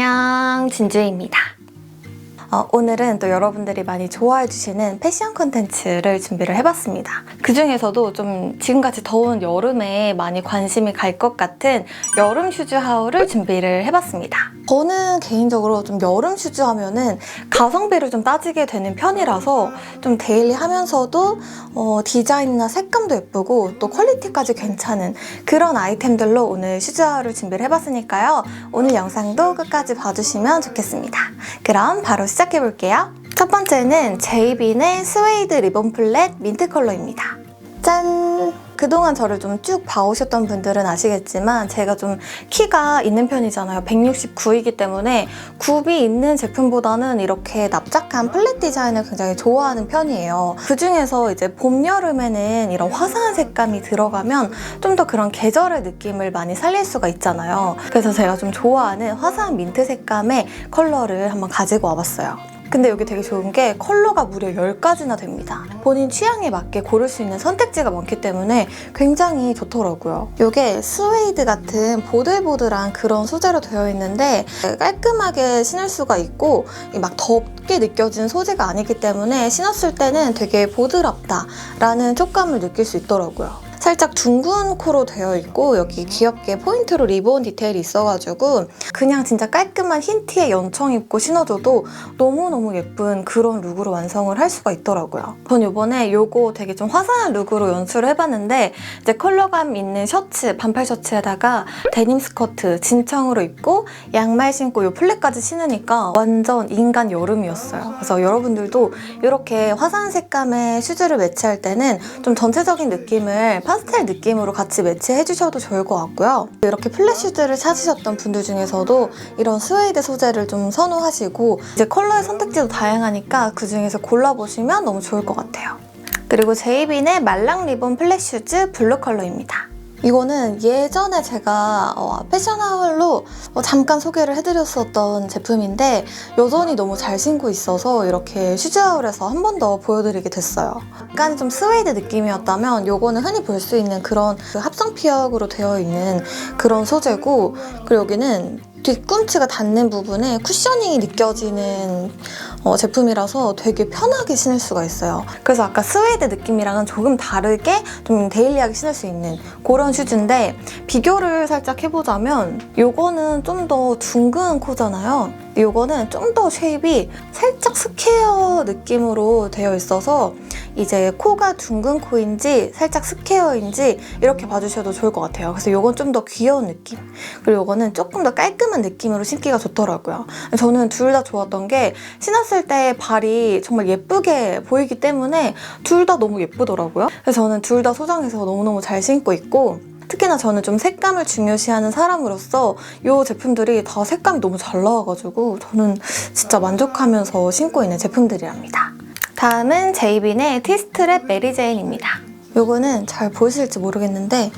안녕 진주입니다. 어, 오늘은 또 여러분들이 많이 좋아해 주시는 패션 콘텐츠를 준비를 해봤습니다. 그 중에서도 좀 지금같이 더운 여름에 많이 관심이 갈 것 같은 여름 슈즈 하울을 준비를 해봤습니다. 저는 개인적으로 좀 여름 슈즈 하면은 가성비를 좀 따지게 되는 편이라서 좀 데일리 하면서도 어, 디자인이나 색감도 예쁘고 또 퀄리티까지 괜찮은 그런 아이템들로 오늘 슈즈 하울을 준비를 해봤으니까요. 오늘 영상도 끝까지 봐주시면 좋겠습니다. 그럼 바로 시작 해 볼게요. 첫 번째는 제이빈의 스웨이드 리본 플랫 민트 컬러입니다. 짠! 그동안 저를 좀 쭉 봐오셨던 분들은 아시겠지만 제가 좀 키가 있는 편이잖아요. 169이기 때문에 굽이 있는 제품보다는 이렇게 납작한 플랫 디자인을 굉장히 좋아하는 편이에요. 그 중에서 이제 봄, 여름에는 이런 화사한 색감이 들어가면 좀 더 그런 계절의 느낌을 많이 살릴 수가 있잖아요. 그래서 제가 좀 좋아하는 화사한 민트 색감의 컬러를 한번 가지고 와봤어요. 근데 여기 되게 좋은 게 컬러가 무려 10가지나 됩니다. 본인 취향에 맞게 고를 수 있는 선택지가 많기 때문에 굉장히 좋더라고요. 이게 스웨이드 같은 보들보들한 그런 소재로 되어 있는데 깔끔하게 신을 수가 있고 막 덥게 느껴지는 소재가 아니기 때문에 신었을 때는 되게 보드랍다라는 촉감을 느낄 수 있더라고요. 살짝 둥근 코로 되어 있고 여기 귀엽게 포인트로 리본 디테일이 있어가지고 그냥 진짜 깔끔한 흰 티에 연청 입고 신어줘도 너무너무 예쁜 그런 룩으로 완성을 할 수가 있더라고요. 전 이번에 요거 되게 좀 화사한 룩으로 연출을 해봤는데 이제 컬러감 있는 셔츠, 반팔 셔츠에다가 데님 스커트 진청으로 입고 양말 신고 요 플랫까지 신으니까 완전 인간 여름이었어요. 그래서 여러분들도 이렇게 화사한 색감의 슈즈를 매치할 때는 좀 전체적인 느낌을 파스텔 느낌으로 같이 매치해 주셔도 좋을 것 같고요. 이렇게 슈즈를 찾으셨던 분들 중에서도 이런 스웨이드 소재를 좀 선호하시고 이제 컬러의 선택지도 다양하니까 그 중에서 골라보시면 너무 좋을 것 같아요. 그리고 제이빈의 말랑 리본 플랫 슈즈 블루 컬러입니다. 이거는 예전에 제가 어, 패션하울로 어, 잠깐 소개를 해드렸었던 제품인데 여전히 너무 잘 신고 있어서 이렇게 슈즈하울에서 한 번 더 보여드리게 됐어요. 약간 좀 스웨이드 느낌이었다면 이거는 흔히 볼 수 있는 그런 그 합성 피혁으로 되어 있는 그런 소재고 그리고 여기는 뒤꿈치가 닿는 부분에 쿠셔닝이 느껴지는 어, 제품이라서 되게 편하게 신을 수가 있어요. 그래서 아까 스웨이드 느낌이랑은 조금 다르게 좀 데일리하게 신을 수 있는 그런 슈즈인데 비교를 살짝 해보자면 이거는 좀 더 둥근 코잖아요. 이거는 좀 더 쉐입이 살짝 스퀘어 느낌으로 되어 있어서 이제 코가 둥근 코인지 살짝 스퀘어인지 이렇게 봐주셔도 좋을 것 같아요. 그래서 이건 좀 더 귀여운 느낌. 그리고 이거는 조금 더 깔끔한 느낌으로 신기가 좋더라고요. 저는 둘 다 좋았던 게 신었을 때 발이 정말 예쁘게 보이기 때문에 둘 다 너무 예쁘더라고요. 그래서 저는 둘 다 소장해서 너무너무 잘 신고 있고 특히나 저는 좀 색감을 중요시하는 사람으로서 이 제품들이 다 색감이 너무 잘 나와가지고 저는 진짜 만족하면서 신고 있는 제품들이랍니다. 다음은 제이빈의 티스트랩 메리제인입니다. 요거는 잘 보이실지 모르겠는데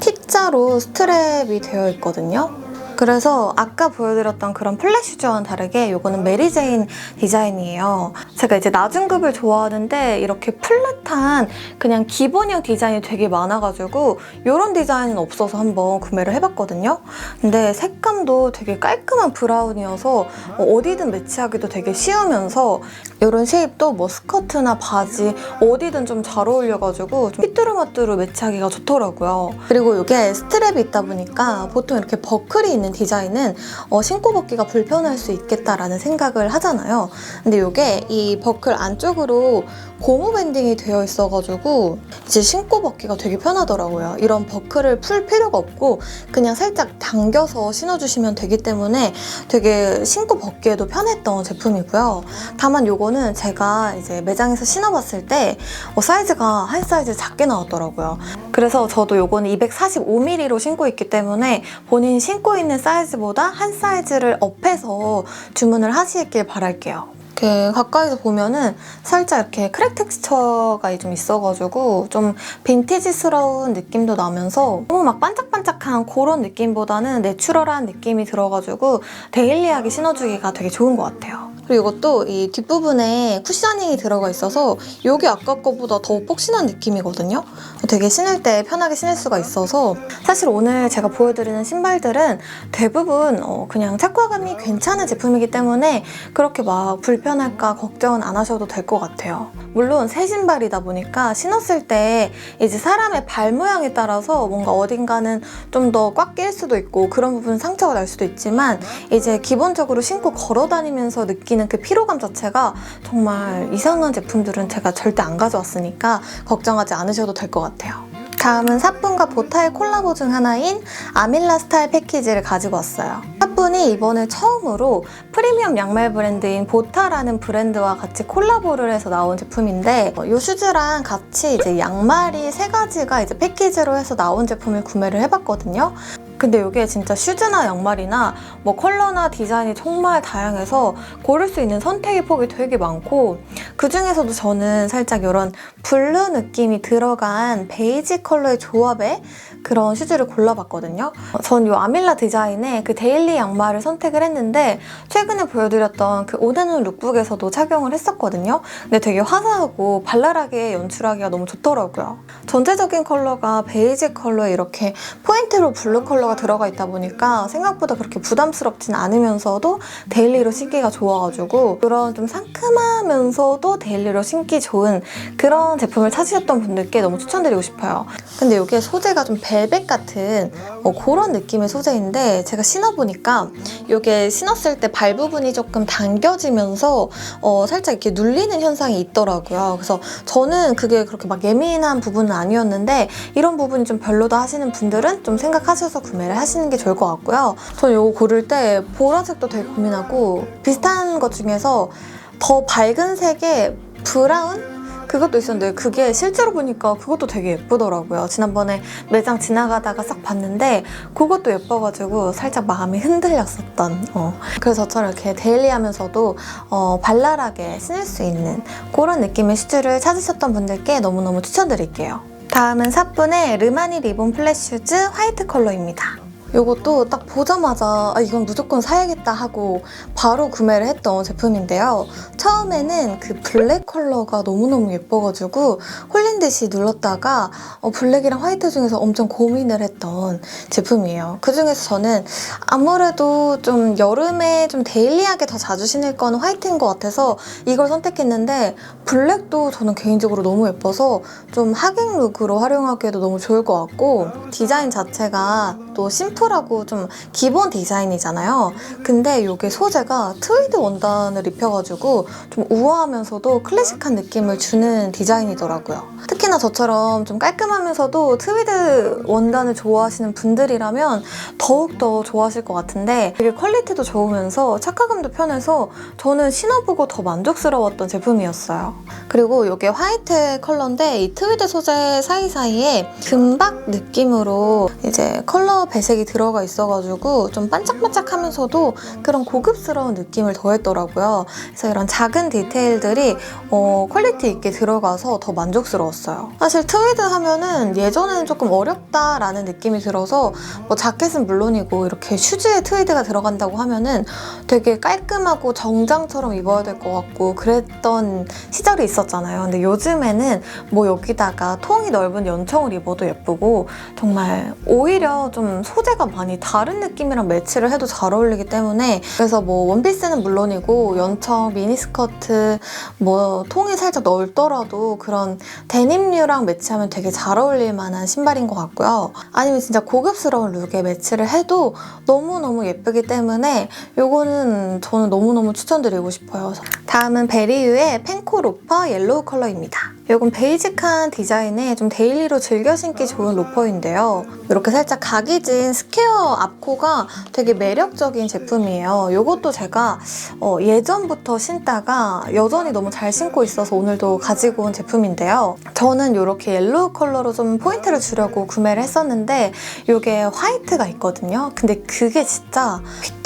T자로 스트랩이 되어 있거든요. 그래서 아까 보여드렸던 그런 플랫 슈즈와는 다르게 이거는 메리제인 디자인이에요. 제가 이제 낮은 급을 좋아하는데 이렇게 플랫한 그냥 기본형 디자인이 되게 많아가지고 이런 디자인은 없어서 한번 구매를 해봤거든요. 근데 색감도 되게 깔끔한 브라운이어서 어디든 매치하기도 되게 쉬우면서 이런 쉐입도 뭐 스커트나 바지 어디든 좀 잘 어울려가지고 좀 삐뚤어마뚤어 매치하기가 좋더라고요. 그리고 이게 스트랩이 있다 보니까 보통 이렇게 버클이 있는 디자인은 어, 신고 벗기가 불편할 수 있겠다라는 생각을 하잖아요. 근데 이게 이 버클 안쪽으로 고무 밴딩이 되어 있어가지고 이제 신고 벗기가 되게 편하더라고요. 이런 버클을 풀 필요가 없고 그냥 살짝 당겨서 신어주시면 되기 때문에 되게 신고 벗기에도 편했던 제품이고요. 다만 요거는 제가 이제 매장에서 신어봤을 때 어, 사이즈가 한 사이즈 작게 나왔더라고요. 그래서 저도 요거는 245mm로 신고 있기 때문에 본인 신고 있는 사이즈보다 한 사이즈를 업해서 주문을 하시길 바랄게요. 이렇게 가까이서 보면은 살짝 이렇게 크랙 텍스처가 좀 있어가지고 좀 빈티지스러운 느낌도 나면서 너무 막 반짝반짝한 그런 느낌보다는 내추럴한 느낌이 들어가지고 데일리하게 신어주기가 되게 좋은 것 같아요. 그리고 이것도 이 뒷부분에 쿠셔닝이 들어가 있어서 이게 아까 거보다 더 폭신한 느낌이거든요. 되게 신을 때 편하게 신을 수가 있어서 사실 오늘 제가 보여드리는 신발들은 대부분 어, 그냥 착화감이 괜찮은 제품이기 때문에 그렇게 막 불편할까 걱정은 안 하셔도 될 것 같아요. 물론 새 신발이다 보니까 신었을 때 이제 사람의 발 모양에 따라서 뭔가 어딘가는 좀 더 꽉 낄 수도 있고 그런 부분 상처가 날 수도 있지만 이제 기본적으로 신고 걸어 다니면서 느끼는 그 피로감 자체가 정말 이상한 제품들은 제가 절대 안 가져왔으니까 걱정하지 않으셔도 될 것 같아요. 다음은 사뿐과 보타의 콜라보 중 하나인 아밀라 스타일 패키지를 가지고 왔어요. 사뿐이 이번에 처음으로 프리미엄 양말 브랜드인 보타라는 브랜드와 같이 콜라보를 해서 나온 제품인데 이 슈즈랑 같이 이제 양말이 세 가지가 이제 패키지로 해서 나온 제품을 구매를 해봤거든요. 근데 이게 진짜 슈즈나 양말이나 뭐 컬러나 디자인이 정말 다양해서 고를 수 있는 선택의 폭이 되게 많고 그 중에서도 저는 살짝 이런 블루 느낌이 들어간 베이지 컬러의 조합의 그런 슈즈를 골라봤거든요. 전 이 아밀라 디자인의 그 데일리 양말을 선택을 했는데 최근에 보여드렸던 그 오데눈 룩북에서도 착용을 했었거든요. 근데 되게 화사하고 발랄하게 연출하기가 너무 좋더라고요. 전체적인 컬러가 베이지 컬러에 이렇게 포인트로 블루 컬러가 들어가 있다 보니까 생각보다 그렇게 부담스럽진 않으면서도 데일리로 신기가 좋아가지고 그런 좀 상큼하면서도 데일리로 신기 좋은 그런 제품을 찾으셨던 분들께 너무 추천드리고 싶어요. 근데 이게 소재가 좀 벨벳 같은 어, 그런 느낌의 소재인데 제가 신어보니까 이게 신었을 때 발 부분이 조금 당겨지면서 어, 살짝 이렇게 눌리는 현상이 있더라고요. 그래서 저는 그게 그렇게 막 예민한 부분은 아니었는데 이런 부분이 좀 별로다 하시는 분들은 좀 생각하셔서 구매 를 하시는 게 좋을 것 같고요. 저는 이거 고를 때 보라색도 되게 고민하고 비슷한 것 중에서 더 밝은 색의 브라운? 그것도 있었는데 그게 실제로 보니까 그것도 되게 예쁘더라고요. 지난번에 매장 지나가다가 싹 봤는데 그것도 예뻐가지고 살짝 마음이 흔들렸었던 어. 그래서 저처럼 이렇게 데일리하면서도 어, 발랄하게 신을 수 있는 그런 느낌의 슈즈를 찾으셨던 분들께 너무너무 추천드릴게요. 다음은 사뿐의 르마니 리본 플랫 슈즈 화이트 컬러입니다. 이것도 딱 보자마자 아, 이건 무조건 사야겠다 하고 바로 구매를 했던 제품인데요. 처음에는 그 블랙 컬러가 너무너무 예뻐가지고 홀린 듯이 눌렀다가 어, 블랙이랑 화이트 중에서 엄청 고민을 했던 제품이에요. 그 중에서 저는 아무래도 좀 여름에 좀 데일리하게 더 자주 신을 건 화이트인 것 같아서 이걸 선택했는데 블랙도 저는 개인적으로 너무 예뻐서 좀 하객 룩으로 활용하기에도 너무 좋을 것 같고 디자인 자체가 또 심플하고 좀 기본 디자인이잖아요. 근데 이게 소재가 트위드 원단을 입혀가지고 좀 우아하면서도 클래식한 느낌을 주는 디자인이더라고요. 특히나 저처럼 좀 깔끔하면서도 트위드 원단을 좋아하시는 분들이라면 더욱더 좋아하실 것 같은데 되게 퀄리티도 좋으면서 착화감도 편해서 저는 신어보고 더 만족스러웠던 제품이었어요. 그리고 이게 화이트 컬러인데 이 트위드 소재 사이사이에 금박 느낌으로 이제 컬러 배색이 들어가 있어가지고 좀 반짝반짝하면서도 그런 고급스러운 느낌을 더했더라고요. 그래서 이런 작은 디테일들이 어, 퀄리티 있게 들어가서 더 만족스러웠어요. 사실 트위드 하면은 예전에는 조금 어렵다라는 느낌이 들어서 뭐 자켓은 물론이고 이렇게 슈즈에 트위드가 들어간다고 하면은 되게 깔끔하고 정장처럼 입어야 될 것 같고 그랬던 시절이 있었잖아요. 근데 요즘에는 뭐 여기다가 통이 넓은 연청을 입어도 예쁘고 정말 오히려 좀 소재가 많이 다른 느낌이랑 매치를 해도 잘 어울리기 때문에 그래서 뭐 원피스는 물론이고 연청, 미니스커트 뭐 통이 살짝 넓더라도 그런 데님류랑 매치하면 되게 잘 어울릴 만한 신발인 것 같고요. 아니면 진짜 고급스러운 룩에 매치를 해도 너무너무 예쁘기 때문에 요거는 저는 너무너무 추천드리고 싶어요. 다음은 베리유의 펜코 로퍼 옐로우 컬러입니다. 요건 베이직한 디자인에 좀 데일리로 즐겨 신기 좋은 로퍼인데요. 이렇게 살짝 각이 진 스퀘어 앞코가 되게 매력적인 제품이에요. 요것도 제가 어, 예전부터 신다가 여전히 너무 잘 신고 있어서 오늘도 가지고 온 제품인데요. 저는 이렇게 옐로우 컬러로 좀 포인트를 주려고 구매를 했었는데 이게 화이트가 있거든요. 근데 그게 진짜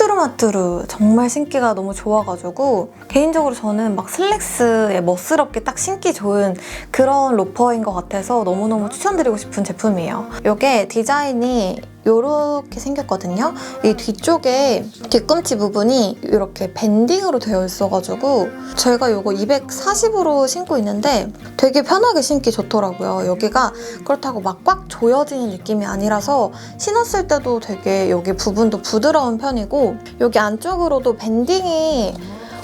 휘뚜루마뚜루 정말 신기가 너무 좋아가지고 개인적으로 저는 막 슬랙스에 멋스럽게 딱 신기 좋은 그런 로퍼인 것 같아서 너무너무 추천드리고 싶은 제품이에요. 이게 디자인이 이렇게 생겼거든요. 이 뒤쪽에 뒤꿈치 부분이 이렇게 밴딩으로 되어 있어가지고 제가 이거 240으로 신고 있는데 되게 편하게 신기 좋더라고요. 여기가 그렇다고 막꽉 조여지는 느낌이 아니라서 신었을 때도 되게 여기 부분도 부드러운 편이고 여기 안쪽으로도 밴딩이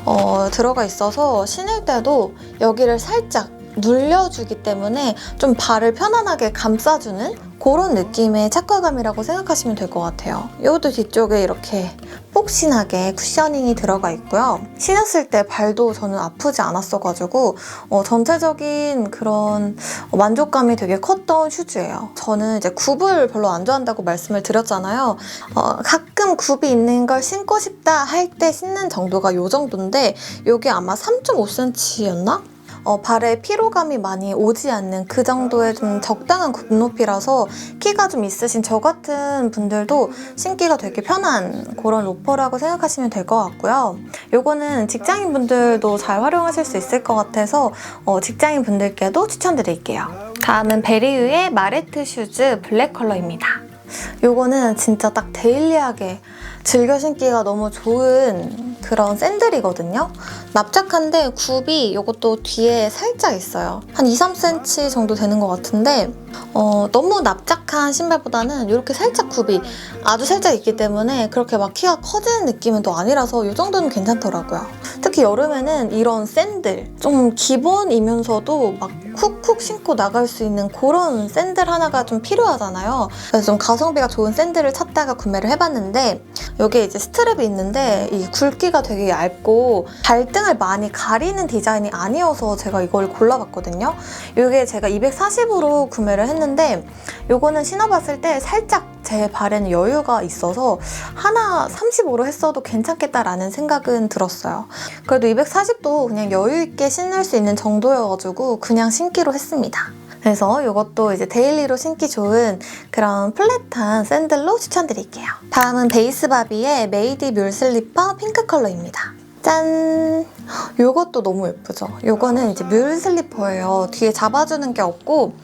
어, 들어가 있어서 신을 때도 여기를 살짝 눌려주기 때문에 좀 발을 편안하게 감싸주는 그런 느낌의 착화감이라고 생각하시면 될 것 같아요. 이것도 뒤쪽에 이렇게 폭신하게 쿠셔닝이 들어가 있고요. 신었을 때 발도 저는 아프지 않았어가지고 어, 전체적인 그런 만족감이 되게 컸던 슈즈예요. 저는 이제 굽을 별로 안 좋아한다고 말씀을 드렸잖아요. 어, 가끔 굽이 있는 걸 신고 싶다 할 때 신는 정도가 이 정도인데 여기 아마 3.5cm였나? 어, 발에 피로감이 많이 오지 않는 그 정도의 좀 적당한 굽 높이라서 키가 좀 있으신 저 같은 분들도 신기가 되게 편한 그런 로퍼라고 생각하시면 될 것 같고요. 요거는 직장인 분들도 잘 활용하실 수 있을 것 같아서 어, 직장인 분들께도 추천드릴게요. 다음은 베리유의 마레트 슈즈 블랙 컬러입니다. 요거는 진짜 딱 데일리하게 즐겨 신기가 너무 좋은 그런 샌들이거든요. 납작한데 굽이 이것도 뒤에 살짝 있어요. 한 2, 3cm 정도 되는 것 같은데 어, 너무 납작한 신발보다는 이렇게 살짝 굽이 아주 살짝 있기 때문에 그렇게 막 키가 커지는 느낌은 또 아니라서 이 정도는 괜찮더라고요. 특히 여름에는 이런 샌들 좀 기본이면서도 막 쿡쿡 신고 나갈 수 있는 그런 샌들 하나가 좀 필요하잖아요. 그래서 좀 가성비가 좋은 샌들을 찾다가 구매를 해봤는데 여기에 이제 스트랩이 있는데 이 굵기가 되게 얇고 발등을 많이 가리는 디자인이 아니어서 제가 이걸 골라봤거든요. 이게 제가 240으로 구매를 했는데 이거는 신어봤을 때 살짝 제 발에는 여유가 있어서 하나 35로 했어도 괜찮겠다라는 생각은 들었어요. 그래도 240도 그냥 여유 있게 신을 수 있는 정도여가지고 그냥 신기로 했습니다. 그래서 이것도 이제 데일리로 신기 좋은 그런 플랫한 샌들로 추천드릴게요. 다음은 베이스 바비의 메이디 뮬 슬리퍼 핑크 컬러입니다. 짠! 이것도 너무 예쁘죠? 이거는 이제 뮬 슬리퍼예요. 뒤에 잡아주는 게 없고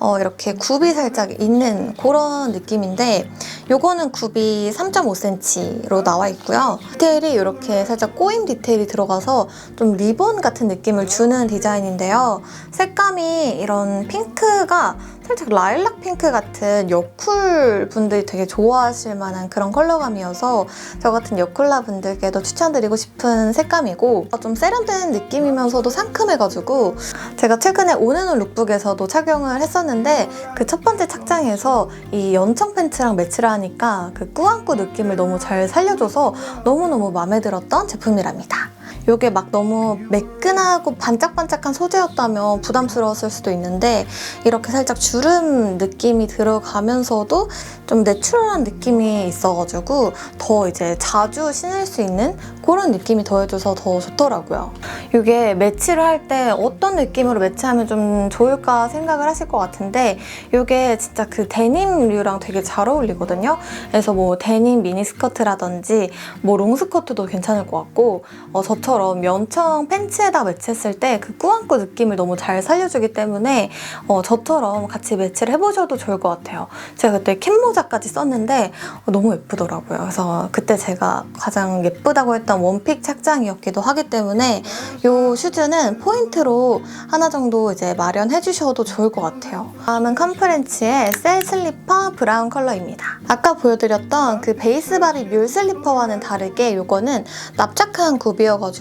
어, 이렇게 굽이 살짝 있는 그런 느낌인데 이거는 굽이 3.5cm로 나와 있고요. 디테일이 이렇게 살짝 꼬임 디테일이 들어가서 좀 리본 같은 느낌을 주는 디자인인데요. 색감이 이런 핑크가 살짝 라일락 핑크 같은 여쿨 분들이 되게 좋아하실 만한 그런 컬러감이어서 저 같은 여쿨라 분들께도 추천드리고 싶은 색감이고 좀 세련된 느낌이면서도 상큼해가지고 제가 최근에 온앤온 룩북에서도 착용을 했었는데 그 첫 번째 착장에서 이 연청 팬츠랑 매치를 하니까 그 꾸안꾸 느낌을 너무 잘 살려줘서 너무너무 마음에 들었던 제품이랍니다. 이게 막 너무 매끈하고 반짝반짝한 소재였다면 부담스러웠을 수도 있는데 이렇게 살짝 주름 느낌이 들어가면서도 좀 내추럴한 느낌이 있어가지고 더 이제 자주 신을 수 있는 그런 느낌이 더해져서 더 좋더라고요. 이게 매치를 할 때 어떤 느낌으로 매치하면 좀 좋을까 생각을 하실 것 같은데 이게 진짜 그 데님류랑 되게 잘 어울리거든요. 그래서 뭐 데님 미니스커트라든지 뭐 롱스커트도 괜찮을 것 같고 어, 저처럼 연청 팬츠에다 매치했을 때 그 꾸안꾸 느낌을 너무 잘 살려주기 때문에 어, 저처럼 같이 매치를 해보셔도 좋을 것 같아요. 제가 그때 캡 모자까지 썼는데 어, 너무 예쁘더라고요. 그래서 그때 제가 가장 예쁘다고 했던 원픽 착장이었기도 하기 때문에 이 슈즈는 포인트로 하나 정도 이제 마련해 주셔도 좋을 것 같아요. 다음은 컨프렌치의 셀 슬리퍼 브라운 컬러입니다. 아까 보여드렸던 그 베이스 바비 뮬 슬리퍼와는 다르게 이거는 납작한 굽이어가지고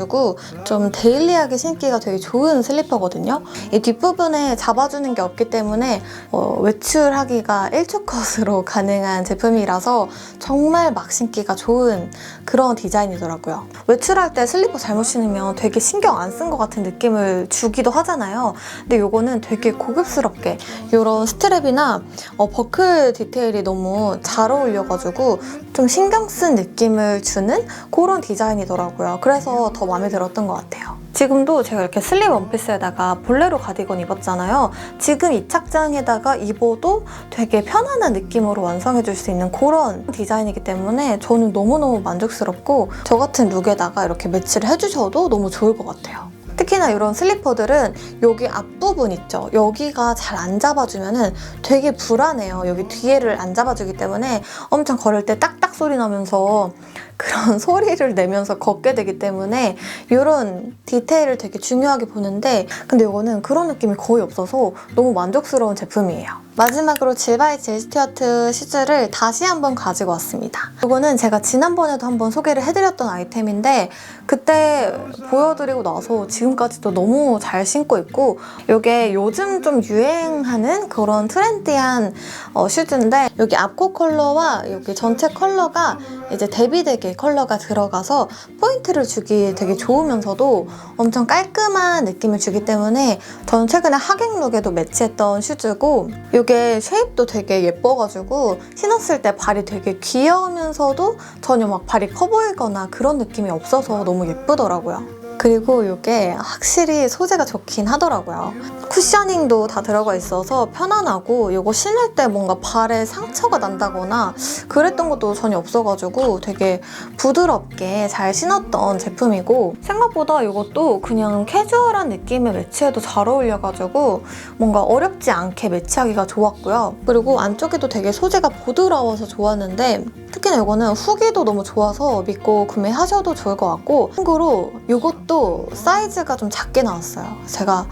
좀 데일리하게 신기가 되게 좋은 슬리퍼거든요. 이 뒷부분에 잡아주는 게 없기 때문에 어, 외출하기가 1초 컷으로 가능한 제품이라서 정말 막 신기가 좋은 그런 디자인이더라고요. 외출할 때 슬리퍼 잘못 신으면 되게 신경 안 쓴 것 같은 느낌을 주기도 하잖아요. 근데 이거는 되게 고급스럽게 이런 스트랩이나 어, 버클 디테일이 너무 잘 어울려가지고 좀 신경 쓴 느낌을 주는 그런 디자인이더라고요. 그래서 더 마음에 들었던 것 같아요. 지금도 제가 이렇게 슬립 원피스에다가 볼레로 가디건 입었잖아요. 지금 이 착장에다가 입어도 되게 편안한 느낌으로 완성해줄 수 있는 그런 디자인이기 때문에 저는 너무너무 만족스럽고 저 같은 룩에다가 이렇게 매치를 해주셔도 너무 좋을 것 같아요. 특히나 이런 슬리퍼들은 여기 앞부분 있죠. 여기가 잘 안 잡아주면은 되게 불안해요. 여기 뒤에를 안 잡아주기 때문에 엄청 걸을 때 딱딱 소리 나면서 그런 소리를 내면서 걷게 되기 때문에 이런 디테일을 되게 중요하게 보는데 근데 이거는 그런 느낌이 거의 없어서 너무 만족스러운 제품이에요. 마지막으로 질바이 질 스튜어트 슈즈를 다시 한번 가지고 왔습니다. 이거는 제가 지난번에도 한번 소개를 해드렸던 아이템인데 그때 보여드리고 나서 지금까지도 너무 잘 신고 있고 이게 요즘 좀 유행하는 그런 트렌디한 어, 슈즈인데 여기 앞코 컬러와 여기 전체 컬러가 이제 대비되게 컬러가 들어가서 포인트를 주기 되게 좋으면서도 엄청 깔끔한 느낌을 주기 때문에 저는 최근에 하객룩에도 매치했던 슈즈고 이게 쉐입도 되게 예뻐가지고 신었을 때 발이 되게 귀여우면서도 전혀 막 발이 커 보이거나 그런 느낌이 없어서 너무 예쁘더라고요. 그리고 이게 확실히 소재가 좋긴 하더라고요. 쿠셔닝도 다 들어가 있어서 편안하고 이거 신을 때 뭔가 발에 상처가 난다거나 그랬던 것도 전혀 없어가지고 되게 부드럽게 잘 신었던 제품이고 생각보다 이것도 그냥 캐주얼한 느낌의 매치해도 잘 어울려가지고 뭔가 어렵지 않게 매치하기가 좋았고요. 그리고 안쪽에도 되게 소재가 부드러워서 좋았는데 특히나 이거는 후기도 너무 좋아서 믿고 구매하셔도 좋을 것 같고 참고로 이것 도 사이즈가 좀 작게 나왔어요. 제가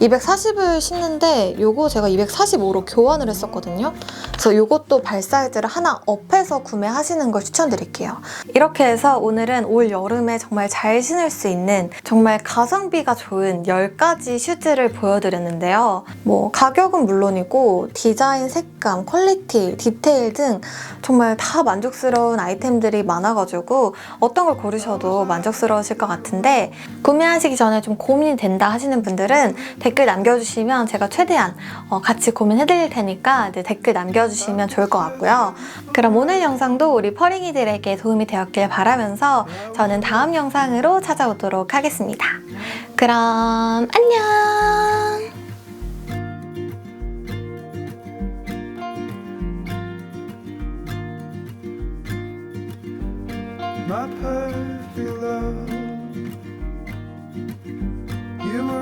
240을 신는데 이거 제가 245로 교환을 했었거든요. 그래서 이것도 발 사이즈를 하나 업해서 구매하시는 걸 추천드릴게요. 이렇게 해서 오늘은 올 여름에 정말 잘 신을 수 있는 정말 가성비가 좋은 10가지 슈즈를 보여드렸는데요. 뭐 가격은 물론이고 디자인, 색감, 퀄리티, 디테일 등 정말 다 만족스러운 아이템들이 많아가지고 어떤 걸 고르셔도 만족스러우실 것 같은데 구매하시기 전에 좀 고민이 된다 하시는 분들은 댓글 남겨주시면 제가 최대한 어, 같이 고민해드릴 테니까 네, 댓글 남겨주시면 좋을 것 같고요. 그럼 오늘 영상도 우리 퍼링이들에게 도움이 되었길 바라면서 저는 다음 영상으로 찾아오도록 하겠습니다. 그럼 안녕! my perfect humor